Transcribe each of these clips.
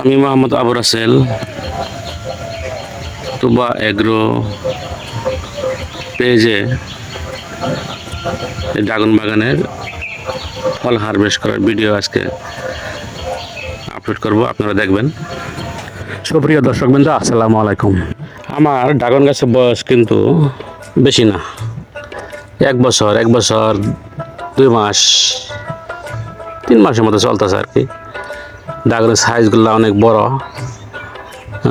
আমি মোহাম্মদ আবু রাসেল, তুবা এগ্রো পেজে ড্রাগন বাগানের ফল হারভেস্ট করার ভিডিও আজকে আপলোড করব, আপনারা দেখবেন। সুপ্রিয় দর্শক বিন্দু আসসালামু আলাইকুম। আমার ড্রাগন গাছের বয়স কিন্তু বেশি না। এক বছর এক বছর, দুই মাস, তিন মাসের মতো চলতেছে আর কি। ড্রাগনের সাইজগুলো অনেক বড়।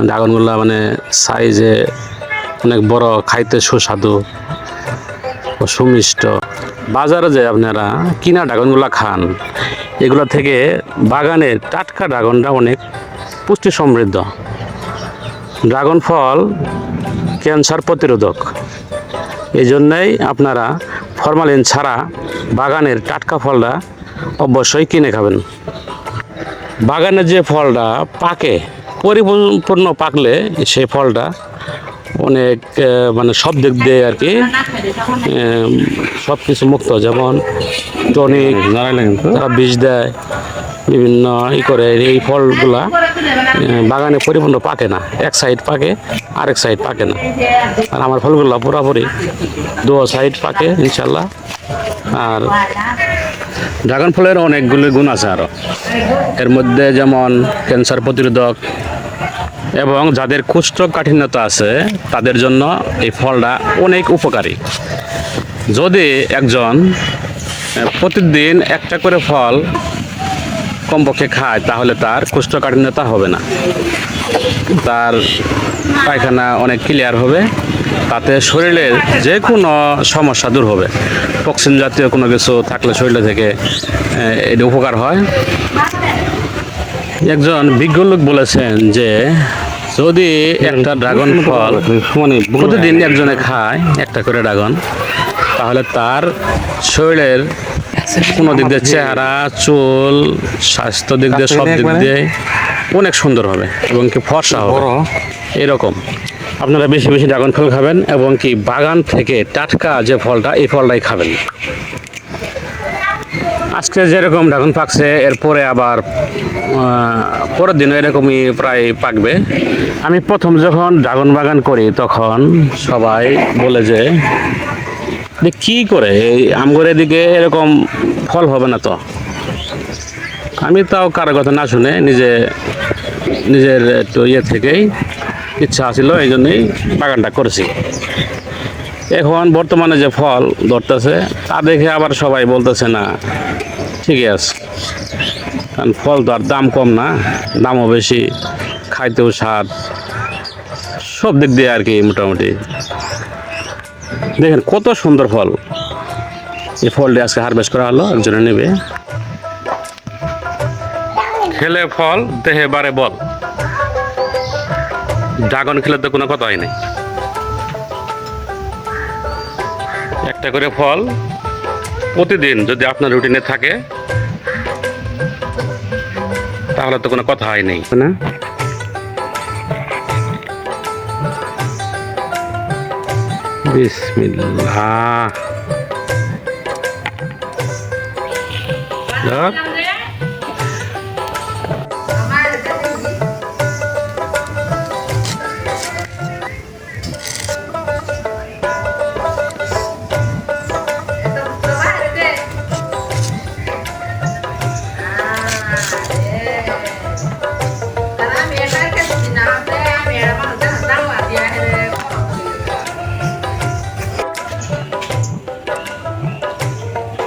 ড্রাগনগুলো মানে সাইজে অনেক বড়, খাইতে সুস্বাদু ও সুমিষ্ট। বাজারে যে আপনারা কিনা ড্রাগনগুলো খান, এগুলো থেকে বাগানের টাটকা ড্রাগনটা অনেক পুষ্টি সমৃদ্ধ। ড্রাগন ফল ক্যান্সার প্রতিরোধক। এই জন্যই আপনারা ফরমালিন ছাড়া বাগানের টাটকা ফলটা অবশ্যই কিনে খাবেন। বাগানের যে ফলটা পাকে পরিপূর্ণ পাকলে সেই ফলটা অনেক মানে সব দিক দিয়ে আর কি সব কিছু মুক্ত যেমন টনিক তারা বিষ দেয় বিভিন্ন ই করে এই ফলগুলা বাগানে পরিপূর্ণ পাকে না এক সাইড পাকে আরেক সাইড পাকে না। আর আমার ফলগুলো পুরোপুরি দু সাইড পাকে ইনশাল্লাহ। আর ড্রাগন ফলের অনেকগুলো গুণ আছে আরও এর মধ্যে যেমন ক্যান্সার প্রতিরোধক এবং যাদের কোষ্ঠকাঠিন্যতা আছে, তাদের জন্য এই ফলটা অনেক উপকারী। যদি একজন প্রতিদিন একটা করে ফল কমপক্ষে খায়, তাহলে তার কোষ্ঠকাঠিন্যতা হবে না। তার পায়খানা অনেক ক্লিয়ার হবে। তাতে শরীরের যে কোনো সমস্যা দূর হবে। টক্সিন জাতীয় কোনো কিছু থাকলে শরীরে থেকে এটা উপকার হয়। একজন বিজ্ঞ লোক বলেছেন যে যদি একটা ড্রাগন ফল মানে প্রতিদিন একজনে খায় একটা করে ড্রাগন তাহলে তার শরীরের কোনো দিক দিয়ে চেহারা চুল স্বাস্থ্য দিক দিয়ে সব দিক দিয়ে অনেক সুন্দর হবে এবং কি ফর্সা হবে। এরকম। আপনারা বেশি বেশি ড্রাগন ফল খাবেন এবং কি বাগান থেকে টাটকা যে ফলটা, এই ফলটাই খাবেন। আজকে যেরকম ড্রাগন পাকছে, এরপরে আবার পরের দিনও এরকমই প্রায় পাকবে। আমি প্রথম যখন ড্রাগন বাগান করি, তখন সবাই বলে যে কি করে? এই আমগরের দিকে এরকম ফল হবে না তো? আমি তাও কারও কথা না শুনে নিজে, নিজের একটু ইয়ে থেকেই ইচ্ছা ছিল এই জন্যই বাগানটা করেছি। এখন বর্তমানে যে ফল ধরতেছে, তা দেখে আবার সবাই বলতেছে, না, ঠিকই আছে। কারণ ফল তো আর দাম কম না, দামও বেশি, খাইতেও স্বাদ। সব দিক দিয়ে আর কি মোটামুটি। দেখেন কত সুন্দর ফল। এই ফলটি আজকে হারভেস্ট করা হলো, একজনে নেবে। খেলে ফল, দেহে বারে বল। ড্রাগন খেলে তো কোনো কথাই নেই। একটা করে ফল প্রতিদিন যদি আপনার রুটিনে থাকে, তাহলে তো কোনো কথাই নেই না? বিসমিল্লাহ।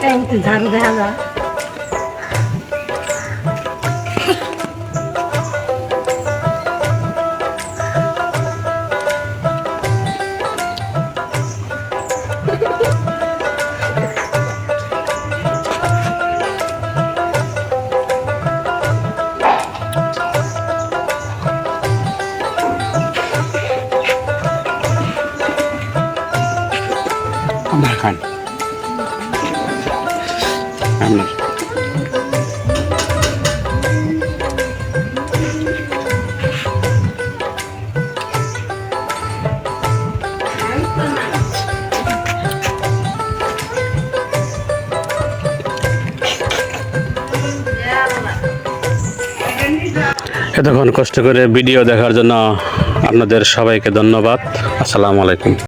দেখ, ঝাড়ু দেখা যায় আপনার খান আপনার এতক্ষণ কষ্ট করে ভিডিও দেখার জন্য আপনাদের সবাইকে ধন্যবাদ। আসসালামু আলাইকুম।